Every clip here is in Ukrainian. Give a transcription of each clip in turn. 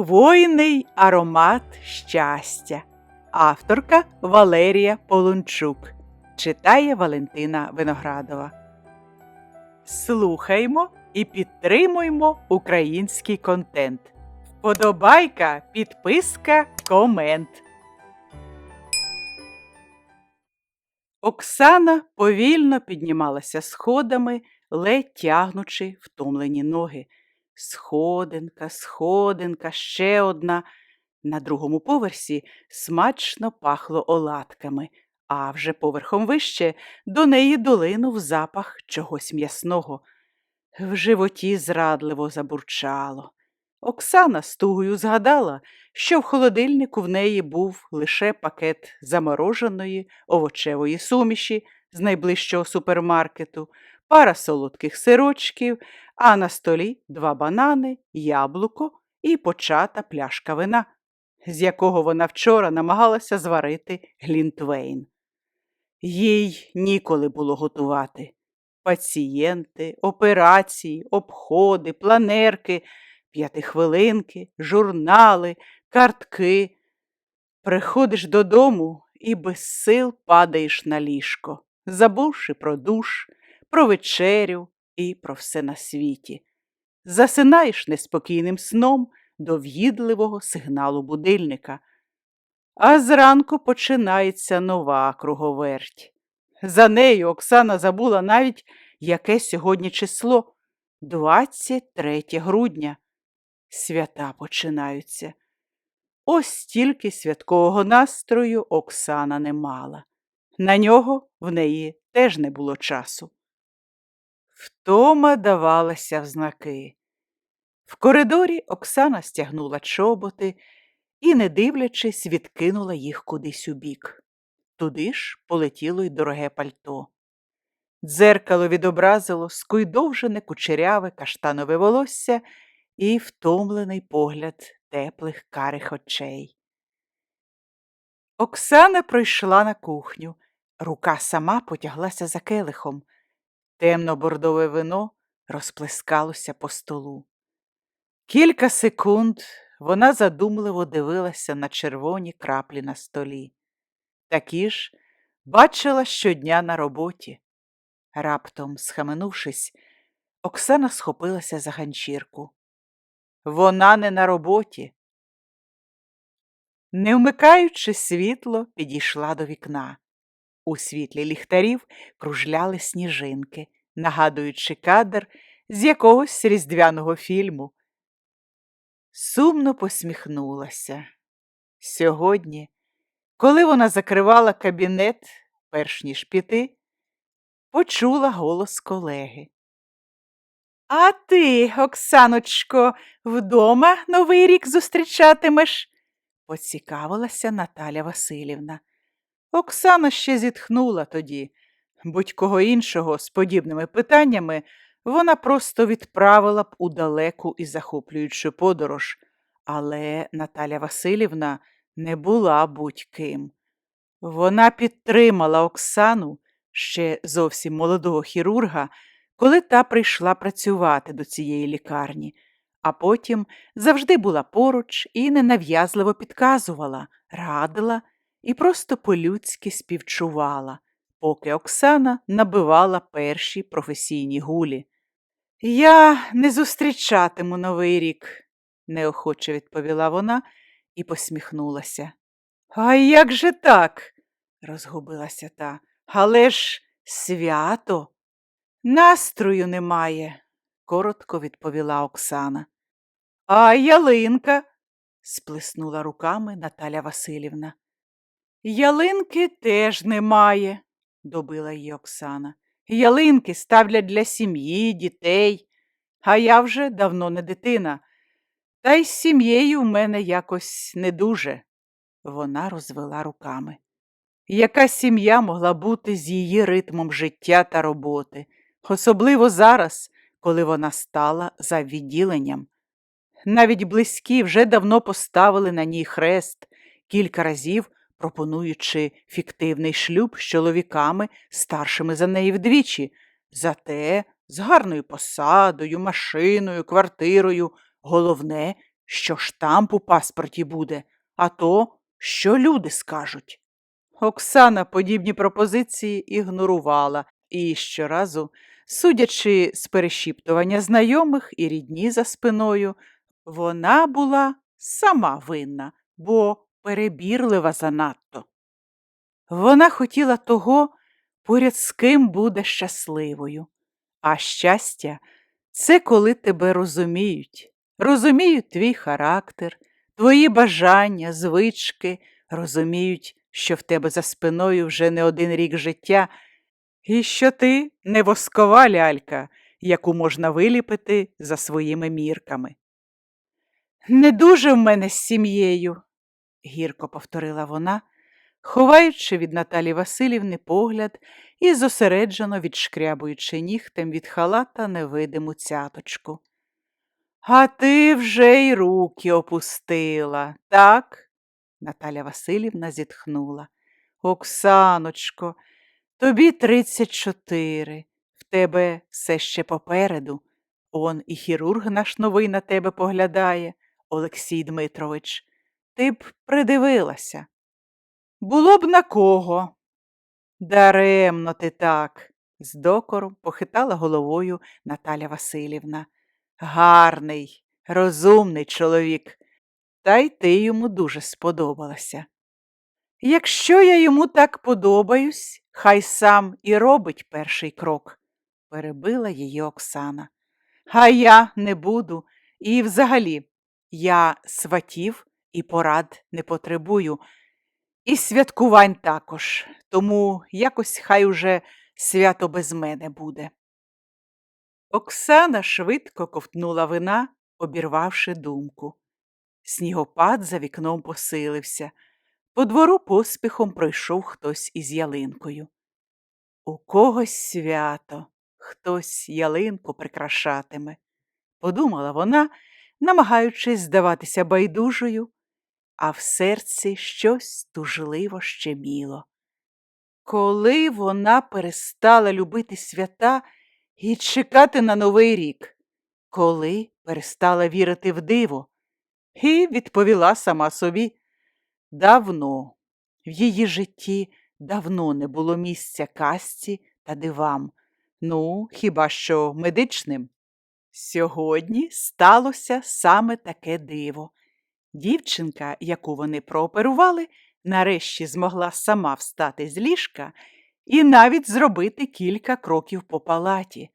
Хвойний аромат щастя. Авторка Валерія Полунчук. Читає Валентина Виноградова. Слухаймо і підтримуймо український контент. Вподобайка, підписка, комент. Оксана повільно піднімалася сходами, ледь тягнучи втомлені ноги. Сходинка, сходинка, ще одна. На другому поверсі смачно пахло оладками, а вже поверхом вище до неї долинув запах чогось м'ясного. В животі зрадливо забурчало. Оксана з тугою згадала, що в холодильнику в неї був лише пакет замороженої овочевої суміші з найближчого супермаркету, пара солодких сирочків, а на столі два банани, яблуко і почата пляшка вина, з якого вона вчора намагалася зварити глінтвейн. Їй ніколи було готувати. Пацієнти, операції, обходи, планерки, п'ятихвилинки, журнали, картки. Приходиш додому і без сил падаєш на ліжко, забувши про душ, про вечерю і про все на світі. Засинаєш неспокійним сном до в'їдливого сигналу будильника. А зранку починається нова круговерть. За нею Оксана забула навіть, яке сьогодні число 23 грудня. Свята починаються. Ось стільки святкового настрою Оксана не мала. На нього в неї теж не було часу. Втома давалася в знаки. В коридорі Оксана стягнула чоботи і, не дивлячись, відкинула їх кудись у бік. Туди ж полетіло й дороге пальто. Дзеркало відобразило скуйдовжене кучеряве каштанове волосся і втомлений погляд теплих карих очей. Оксана пройшла на кухню. Рука сама потяглася за келихом. Темно-бордове вино розплескалося по столу. Кілька секунд вона задумливо дивилася на червоні краплі на столі. Такі ж бачила щодня на роботі. Раптом, схаменувшись, Оксана схопилася за ганчірку. Вона не на роботі. Не вмикаючи світло, підійшла до вікна. У світлі ліхтарів кружляли сніжинки, нагадуючи кадр з якогось різдвяного фільму. Сумно посміхнулася. Сьогодні, коли вона закривала кабінет, перш ніж піти, почула голос колеги. А ти, Оксаночко, вдома новий рік зустрічатимеш? поцікавилася Наталя Васильівна. Оксана ще зітхнула тоді. Будь-кого іншого з подібними питаннями вона просто відправила б у далеку і захоплюючу подорож, але Наталя Васильівна не була будь-ким. Вона підтримала Оксану, ще зовсім молодого хірурга, коли та прийшла працювати до цієї лікарні, а потім завжди була поруч і ненав'язливо підказувала, радила і просто по-людськи співчувала, поки Оксана набивала перші професійні гулі. Я не зустрічатиму новий рік, неохоче відповіла вона і посміхнулася. А як же так? розгубилася та. Але ж свято. Настрою немає, коротко відповіла Оксана. А ялинка? сплеснула руками Наталя Васильівна. Ялинки теж немає, добила її Оксана. Ялинки ставлять для сім'ї, дітей, а я вже давно не дитина. Та й з сім'єю в мене якось не дуже. Вона розвела руками. Яка сім'я могла бути з її ритмом життя та роботи, особливо зараз, коли вона стала за відділенням. Навіть близькі вже давно поставили на ній хрест, кілька разів пропонуючи фіктивний шлюб з чоловіками, старшими за неї вдвічі, зате з гарною посадою, машиною, квартирою, головне, що штамп у паспорті буде, а то, що люди скажуть. Оксана подібні пропозиції ігнорувала і щоразу, судячи з перешіптування знайомих і рідні за спиною, вона була сама винна, бо перебірлива занадто. Вона хотіла того, поряд з ким буде щасливою. А щастя це коли тебе розуміють, розуміють твій характер, твої бажання, звички, розуміють, що в тебе за спиною вже не один рік життя, і що ти не воскова лялька, яку можна виліпити за своїми мірками. Не дуже в мене з сім'єю, гірко повторила вона, ховаючи від Наталі Васильівни погляд і зосереджено відшкрябуючи нігтем від халата невидиму цяточку. А ти вже й руки опустила, так? Наталя Васильівна зітхнула. Оксаночко, тобі тридцять чотири, в тебе все ще попереду. Он і хірург наш новий на тебе поглядає, Олексій Дмитрович. Ти б придивилася. Було б на кого. Даремно ти так, з докором похитала головою Наталя Васильівна. Гарний, розумний чоловік, та й ти йому дуже сподобалася. Якщо я йому так подобаюсь, хай сам і робить перший крок, перебила її Оксана. А я не буду. І взагалі, я сватів і порад не потребую, і святкувань також, тому якось хай уже свято без мене буде. Оксана швидко ковтнула вина, обірвавши думку. Снігопад за вікном посилився. По двору поспіхом пройшов хтось із ялинкою. У когось свято, хтось ялинку прикрашатиме, подумала вона, намагаючись здаватися байдужою, а в серці щось тужливо щеміло. Коли вона перестала любити свята і чекати на новий рік, коли перестала вірити в диво, і відповіла сама собі давно, в її житті давно не було місця казці та дивам, ну, хіба що медичним. Сьогодні сталося саме таке диво. Дівчинка, яку вони прооперували, нарешті змогла сама встати з ліжка і навіть зробити кілька кроків по палаті.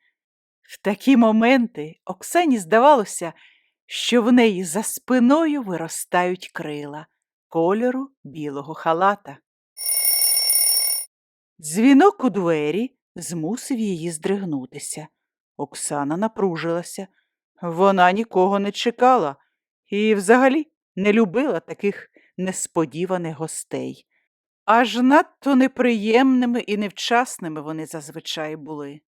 В такі моменти Оксані здавалося, що в неї за спиною виростають крила кольору білого халата. Дзвінок у двері змусив її здригнутися. Оксана напружилася. Вона нікого не чекала і взагалі не любила таких несподіваних гостей. Аж надто неприємними і невчасними вони зазвичай були.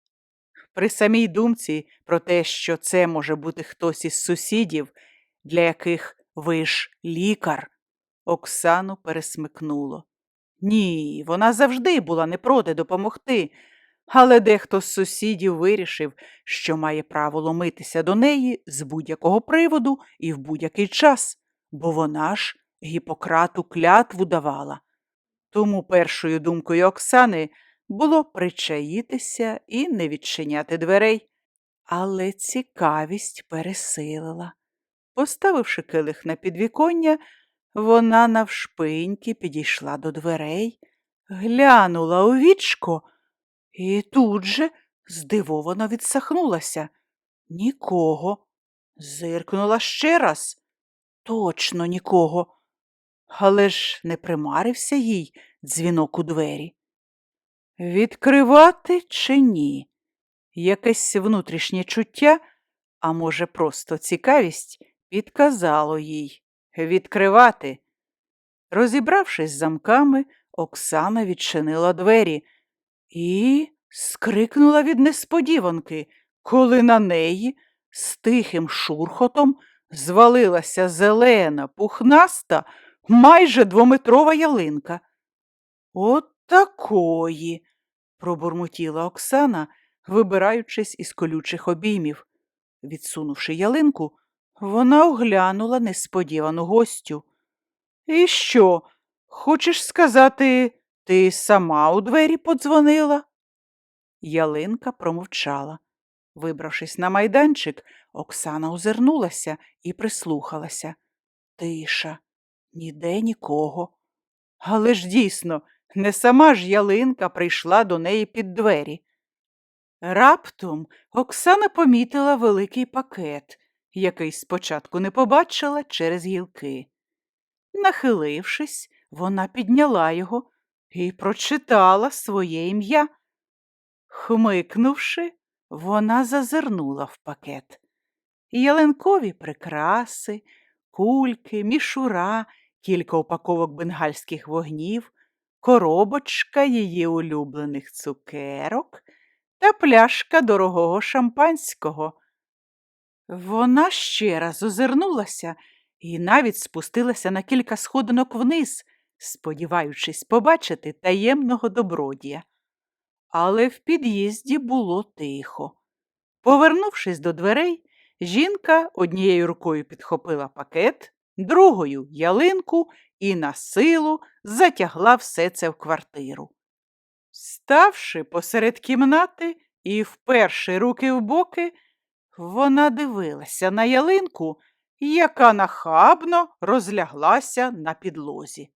При самій думці про те, що це може бути хтось із сусідів, для яких ви ж лікар, Оксану пересмикнуло. Ні, вона завжди була не проти допомогти, але дехто з сусідів вирішив, що має право ломитися до неї з будь-якого приводу і в будь-який час, бо вона ж Гіппократу клятву давала. Тому першою думкою Оксани було причаїтися і не відчиняти дверей. Але цікавість пересилила. Поставивши килих на підвіконня, вона навшпиньки підійшла до дверей, глянула у вічко і тут же здивовано відсахнулася. Нікого. Зиркнула ще раз. Точно нікого. Але ж не примарився їй дзвінок у двері. Відкривати чи ні? Якесь внутрішнє чуття, а може, просто цікавість, підказало їй відкривати. Розібравшись замками, Оксана відчинила двері і скрикнула від несподіванки, коли на неї з тихим шурхотом звалилася зелена, пухнаста, майже двометрова ялинка. От такої, пробурмотіла Оксана, вибираючись із колючих обіймів. Відсунувши ялинку, Вона оглянула несподівану гостю. І що, хочеш сказати, ти сама у двері подзвонила? Ялинка промовчала. Вибравшись на майданчик, Оксана озирнулася і прислухалася. Тиша, ніде нікого. Але ж дійсно, не сама ж ялинка прийшла до неї під двері. Раптом Оксана помітила великий пакет, який спочатку не побачила через гілки. Нахилившись, вона підняла його і прочитала своє ім'я. Хмикнувши, вона зазирнула в пакет. Ялинкові прикраси, кульки, мішура, кілька упаковок бенгальських вогнів, коробочка її улюблених цукерок та пляшка дорогого шампанського. Вона ще раз озирнулася і навіть спустилася на кілька сходинок вниз, сподіваючись побачити таємного добродія. Але в під'їзді було тихо. Повернувшись до дверей, жінка однією рукою підхопила пакет, другою ялинку і на силу затягла все це в квартиру. Ставши посеред кімнати і вперши руки в боки, вона дивилася на ялинку, яка нахабно розляглася на підлозі.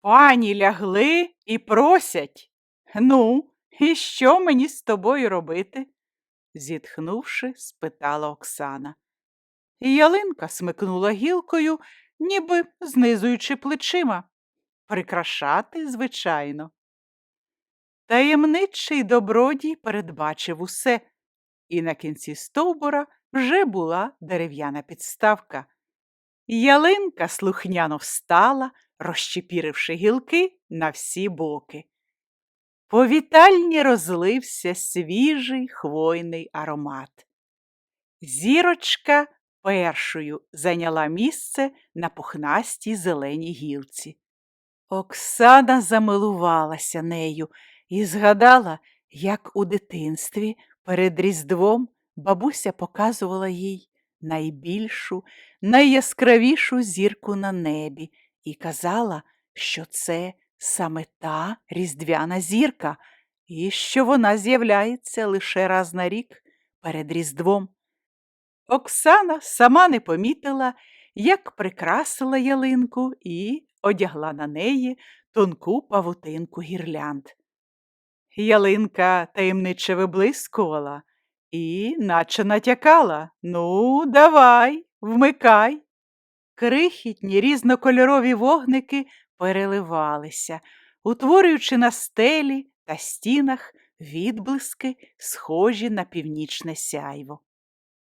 Пані лягли і просять. Ну, і що мені з тобою робити? Зітхнувши, спитала Оксана. Ялинка смикнула гілкою, ніби знизуючи плечима. Прикрашати, звичайно. Таємничий добродій передбачив усе, і на кінці стовбура вже була дерев'яна підставка. Ялинка слухняно встала, розчепіривши гілки на всі боки. По вітальні розлився свіжий хвойний аромат. Зірочка першою зайняла місце на пухнастій зеленій гілці. Оксана замилувалася нею і згадала, як у дитинстві перед Різдвом бабуся показувала їй найбільшу, найяскравішу зірку на небі і казала, що це саме та різдвяна зірка, і що вона з'являється лише раз на рік перед Різдвом. Оксана сама не помітила, як прикрасила ялинку і одягла на неї тонку павутинку гірлянд. Ялинка таємниче виблискувала і, наче натякала Ну, давай, вмикай. Крихітні різнокольорові вогники переливалися, утворюючи на стелі та стінах відблиски, схожі на північне сяйво.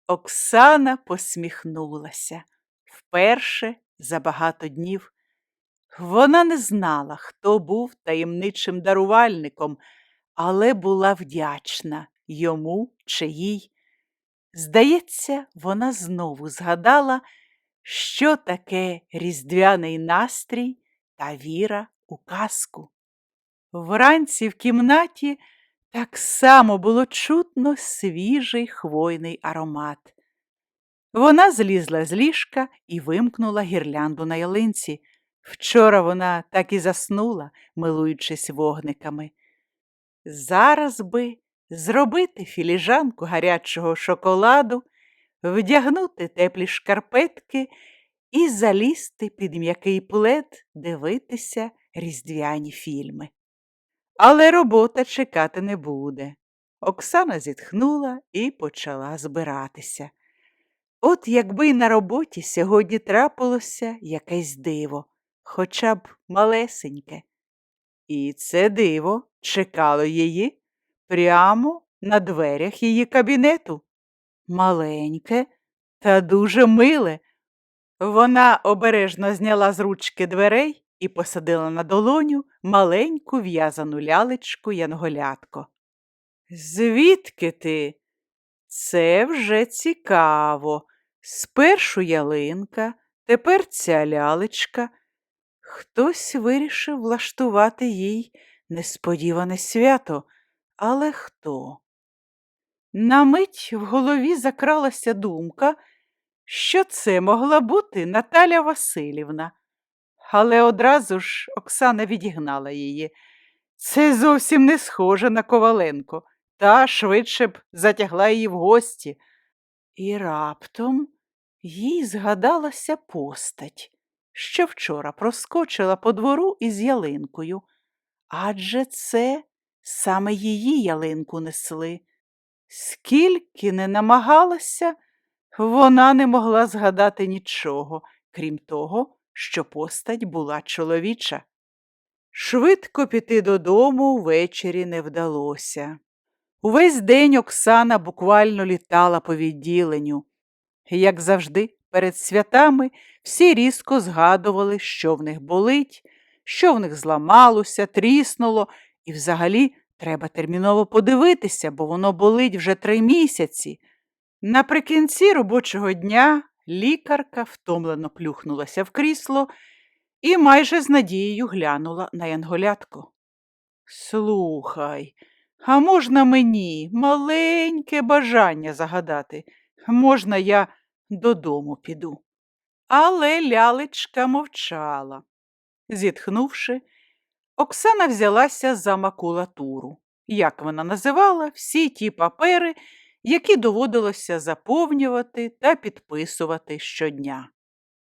Оксана посміхнулася вперше за багато днів. Вона не знала, хто був таємничим дарувальником, але була вдячна йому чи їй. Здається, вона знову згадала, що таке різдвяний настрій та віра у казку. Вранці в кімнаті так само було чутно свіжий хвойний аромат. Вона злізла з ліжка і вимкнула гірлянду на ялинці. Вчора вона так і заснула, милуючись вогниками. Зараз би зробити філіжанку гарячого шоколаду, вдягнути теплі шкарпетки і залізти під м'який плед дивитися різдвяні фільми. Але робота чекати не буде. Оксана зітхнула і почала збиратися. От якби й на роботі сьогодні трапилося якесь диво, хоча б малесеньке. І це диво чекало її прямо на дверях її кабінету. Маленьке та дуже миле. Вона обережно зняла з ручки дверей і посадила на долоню маленьку в'язану лялечку янголятко. Звідки ти? Це вже цікаво. Спершу ялинка, тепер ця лялечка. Хтось вирішив влаштувати їй несподіване свято, але хто? На мить в голові закралася думка, що це могла бути Наталя Васильівна. Але одразу ж Оксана відігнала її. Це зовсім не схоже на Коваленко, та швидше б затягла її в гості. І раптом їй згадалася постать, що вчора проскочила по двору із ялинкою. Адже це саме її ялинку несли. Скільки не намагалася, вона не могла згадати нічого, крім того, що постать була чоловіча. Швидко піти додому ввечері не вдалося. Увесь день Оксана буквально літала по відділенню. Як завжди, перед святами всі різко згадували, що в них болить, що в них зламалося, тріснуло, і взагалі треба терміново подивитися, бо воно болить вже три місяці. Наприкінці робочого дня лікарка втомлено плюхнулася в крісло і майже з надією глянула на янголятку. Слухай, а можна мені маленьке бажання загадати? Можна я додому піду? Але лялечка мовчала. Зітхнувши, Оксана взялася за макулатуру, як вона називала всі ті папери, які доводилося заповнювати та підписувати щодня.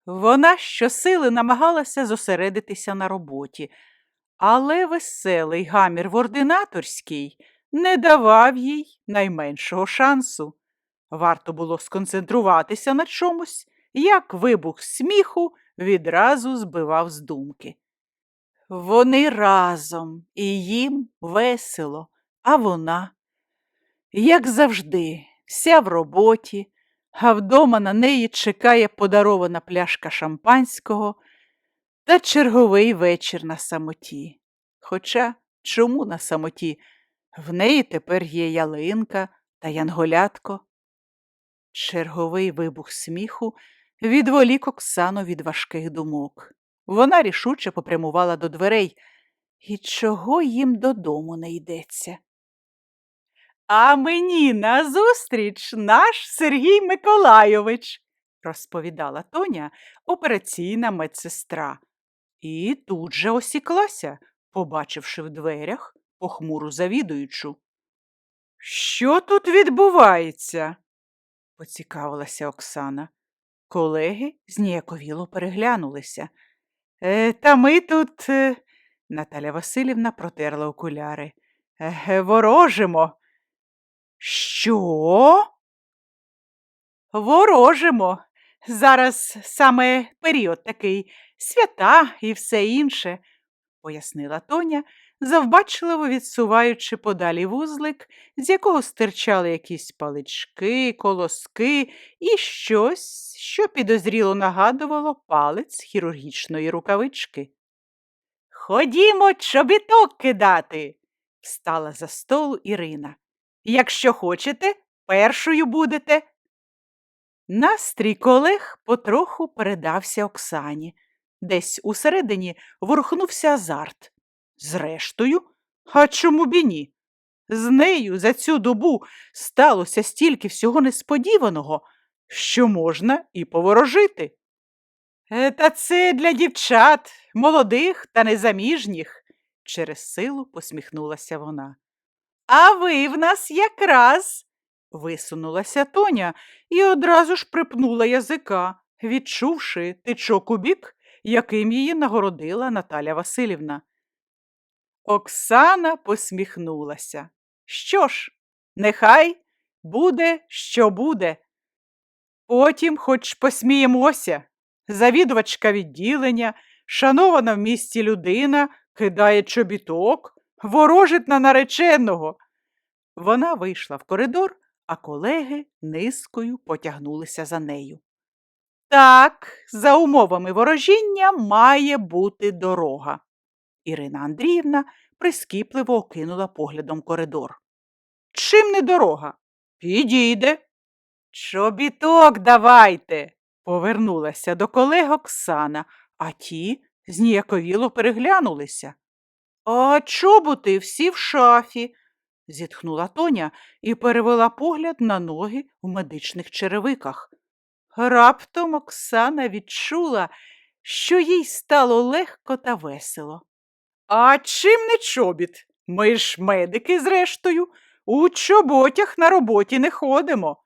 Вона щосили намагалася зосередитися на роботі, але веселий гамір в ординаторській не давав їй найменшого шансу. Варто було сконцентруватися на чомусь, як вибух сміху відразу збивав з думки. Вони разом, і їм весело, а вона, як завжди, вся в роботі, а вдома на неї чекає подарована пляшка шампанського та черговий вечір на самоті. Хоча чому на самоті? В неї тепер є ялинка та янголятко. Черговий вибух сміху відволік Оксану від важких думок. Вона рішуче попрямувала до дверей. І чого їм додому не йдеться? А мені назустріч наш Сергій Миколайович, розповідала Тоня, операційна медсестра. І тут же осіклася, побачивши в дверях похмуру завідуючу. Що тут відбувається? поцікавилася Оксана. Колеги зніяковіло переглянулися. Е, та ми тут, е, Наталя Васильівна протерла окуляри. Е, ворожимо. Що? Ворожимо. Зараз саме період такий свята і все інше, пояснила Тоня, завбачливо відсуваючи подалі вузлик, з якого стирчали якісь палички, колоски і щось, що підозріло нагадувало палець хірургічної рукавички. Ходімо, чобіток кидати, встала за столу Ірина. Якщо хочете, першою будете. Настрій колег потроху передався Оксані. Десь усередині ворухнувся азарт. Зрештою, а чому б і ні? З нею за цю добу сталося стільки всього несподіваного, що можна і поворожити. «Е, Та це для дівчат, молодих та незаміжніх, через силу посміхнулася вона. А ви в нас якраз. Висунулася Тоня і одразу ж припнула язика, відчувши тичок у бік, яким її нагородила Наталя Васильівна. Оксана посміхнулася. Що ж, нехай буде, що буде. Потім хоч посміємося. Завідувачка відділення, шанована в місті людина, кидає чобіток, ворожить на нареченого. Вона вийшла в коридор, а колеги низкою потягнулися за нею. Так, за умовами ворожіння має бути дорога. Ірина Андріївна прискіпливо окинула поглядом коридор. Чим не дорога? Підійде. Чобіток давайте, повернулася до колег Оксана, а ті зніяковіло переглянулися. А чоботи всі в шафі, зітхнула Тоня і перевела погляд на ноги в медичних черевиках. Раптом Оксана відчула, що їй стало легко та весело. А чим не чобіт? Ми ж медики, зрештою, у чоботях на роботі не ходимо.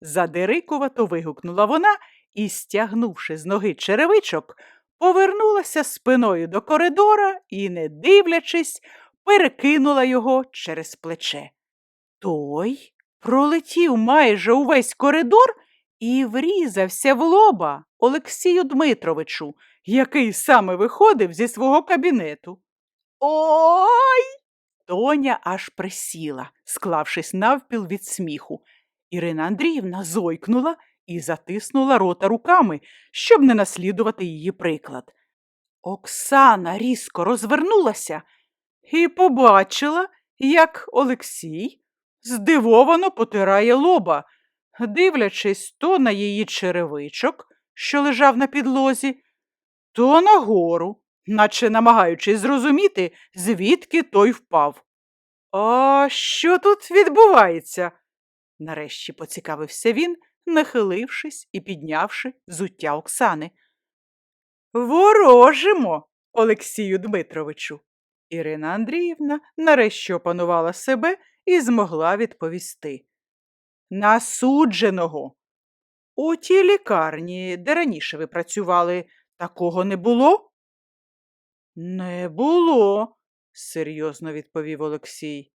Задирикувато вигукнула вона і, стягнувши з ноги черевичок, повернулася спиною до коридора і, не дивлячись, перекинула його через плече. Той пролетів майже увесь коридор і врізався в лоба Олексію Дмитровичу, який саме виходив зі свого кабінету. Ой! Тоня аж присіла, склавшись навпіл від сміху. Ірина Андріївна зойкнула і затиснула рота руками, щоб не наслідувати її приклад. Оксана різко розвернулася і побачила, як Олексій здивовано потирає лоба, дивлячись то на її черевичок, що лежав на підлозі, то нагору, наче намагаючись зрозуміти, звідки той впав. А що тут відбувається? нарешті поцікавився він, нахилившись і піднявши взуття Оксани. Ворожимо, Олексію Дмитровичу. Ірина Андріївна нарешті опанувала себе і змогла відповісти. Насудженого. У тій лікарні, де раніше ви працювали, такого не було? Не було, серйозно відповів Олексій.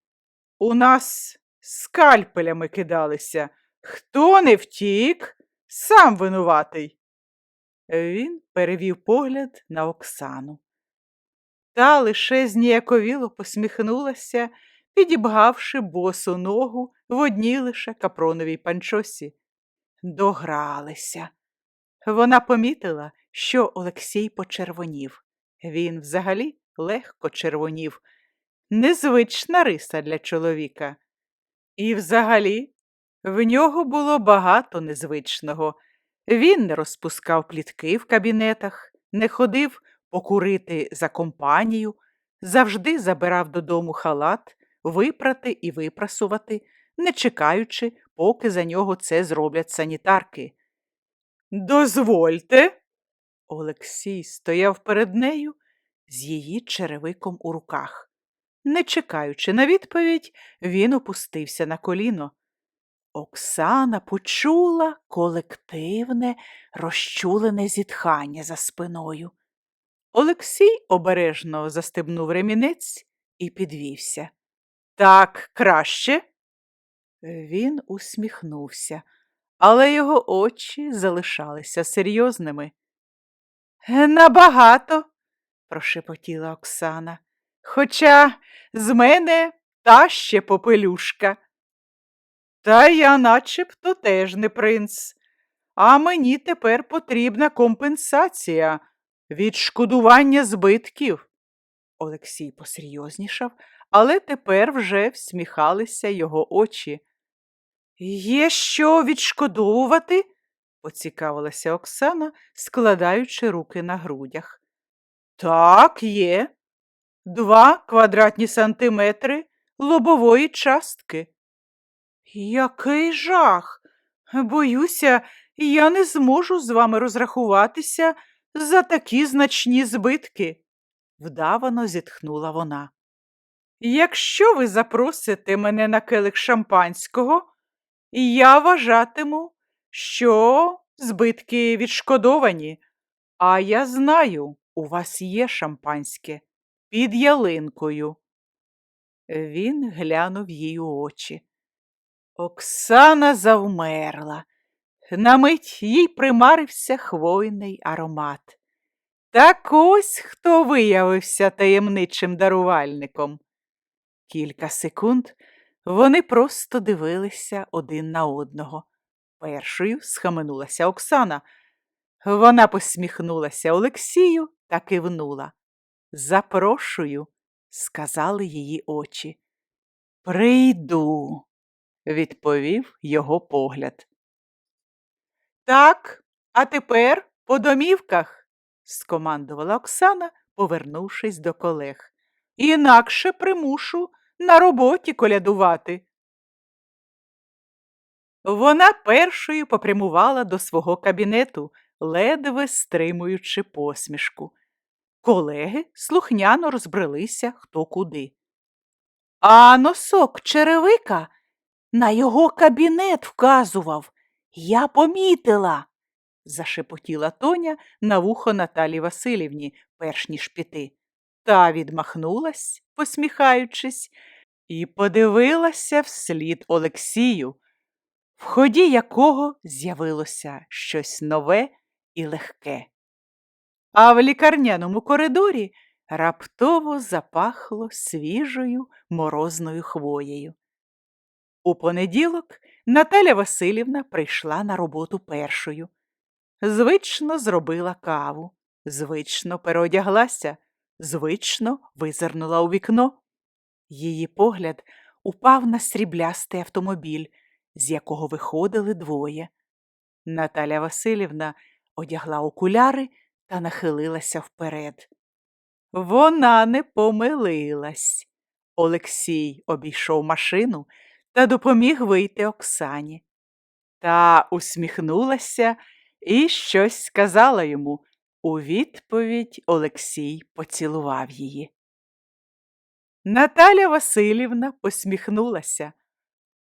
У нас скальпелями кидалися. Хто не втік, сам винуватий. Він перевів погляд на Оксану. Та лише зніяковіло посміхнулася, підібгавши босу ногу в одній лише капроновій панчосі. Догралися. Вона помітила, що Олексій почервонів. Він взагалі легко червонів, незвична риса для чоловіка. І взагалі в нього було багато незвичного. Він не розпускав плітки в кабінетах, не ходив покурити за компанію, завжди забирав додому халат, випрати і випрасувати, не чекаючи, поки за нього це зроблять санітарки. Дозвольте. Олексій стояв перед нею з її черевиком у руках. Не чекаючи на відповідь, він опустився на коліно. Оксана почула колективне, розчулене зітхання за спиною. Олексій обережно застебнув ремінець і підвівся. Так краще. Він усміхнувся, але його очі залишалися серйозними. Набагато, прошепотіла Оксана, хоча з мене та ще попелюшка. Та я начебто теж не принц, а мені тепер потрібна компенсація, відшкодування збитків. Олексій посерйознішав, але тепер вже всміхалися його очі. Є що відшкодовувати? поцікавилася Оксана, складаючи руки на грудях. Так, є. Два квадратні сантиметри лобової частки. Який жах. Боюся, я не зможу з вами розрахуватися за такі значні збитки, вдавано зітхнула вона. Якщо ви запросите мене на келих шампанського, я вважатиму, що збитки відшкодовані, а я знаю, у вас є шампанське під ялинкою. Він глянув їй у очі. Оксана завмерла. На мить їй примарився хвойний аромат. Так ось хто виявився таємничим дарувальником. Кілька секунд вони просто дивилися один на одного. Першою схаменулася Оксана. Вона посміхнулася Олексію та кивнула. Запрошую, сказали її очі. Прийду, відповів його погляд. Так, а тепер по домівках, скомандувала Оксана, повернувшись до колег. Інакше примушу на роботі колядувати. Вона першою попрямувала до свого кабінету, ледве стримуючи посмішку. Колеги слухняно розбрелися хто куди. А носок черевика на його кабінет вказував. Я помітила, зашепотіла Тоня на вухо Наталі Васильівні, перш ніж піти. Та відмахнулась, посміхаючись, і подивилася вслід Олексію, в ході якого з'явилося щось нове і легке. А в лікарняному коридорі раптово запахло свіжою морозною хвоєю. У понеділок Наталя Васильівна прийшла на роботу першою. Звично зробила каву, звично переодяглася, звично визирнула у вікно. Її погляд упав на сріблястий автомобіль, з якого виходили двоє. Наталя Васильівна одягла окуляри та нахилилася вперед. Вона не помилилась. Олексій обійшов машину та допоміг вийти Оксані. Та усміхнулася і щось сказала йому. У відповідь Олексій поцілував її. Наталя Васильівна посміхнулася.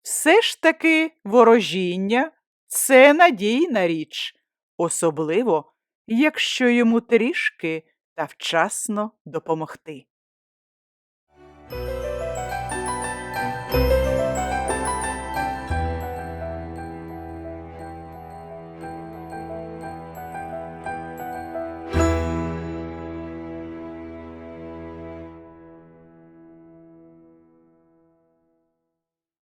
Все ж таки ворожіння це надійна річ, особливо, якщо йому трішки та вчасно допомогти.